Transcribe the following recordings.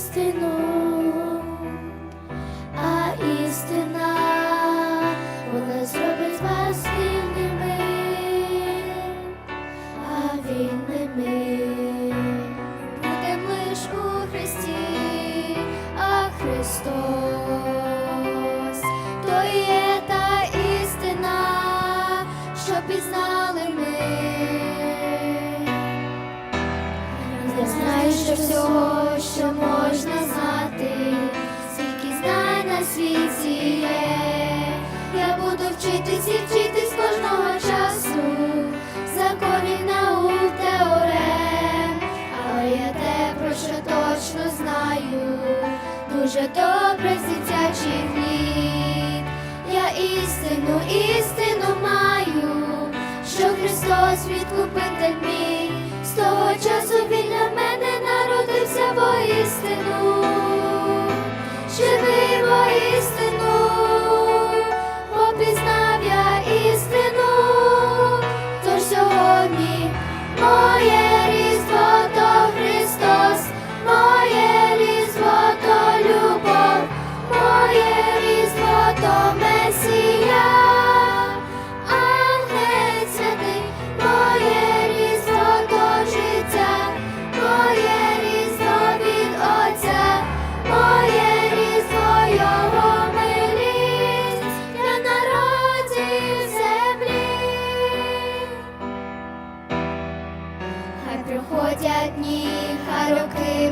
істину, а істина вона зробить вас вільними, а вільними будем лиш у Христі, а Христос то є та істина, що пізнали ми. Я знаю, що всього, що можна дуже добре з дитячих. Я істину, істину маю, що Христос відкупитель мій, з того часу він для мене народився воістину,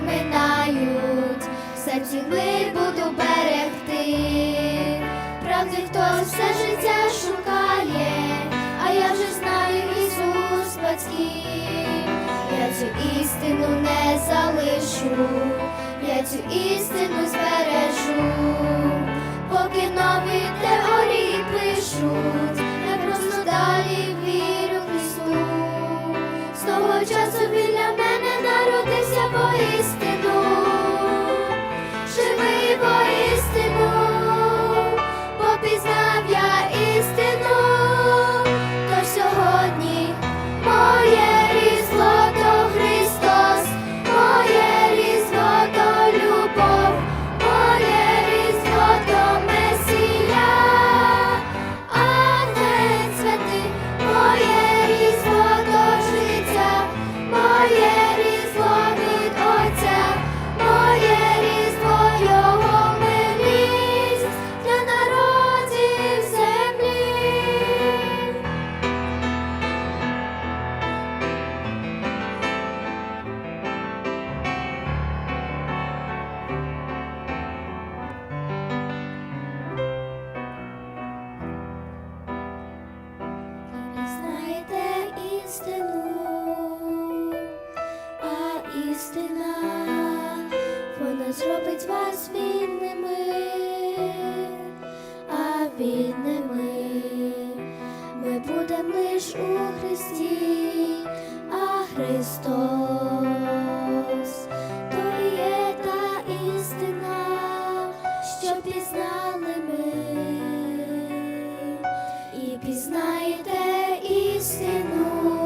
минають, серці ми буду берегти. Правди, хто все життя шукає, а я вже знаю Ісус батьків. Я цю істину не залишу, я цю істину збережу, нас а вільними ми будемо лиш у Христі, а Христос то є та істина, що пізнали ми і пізнаєте істину.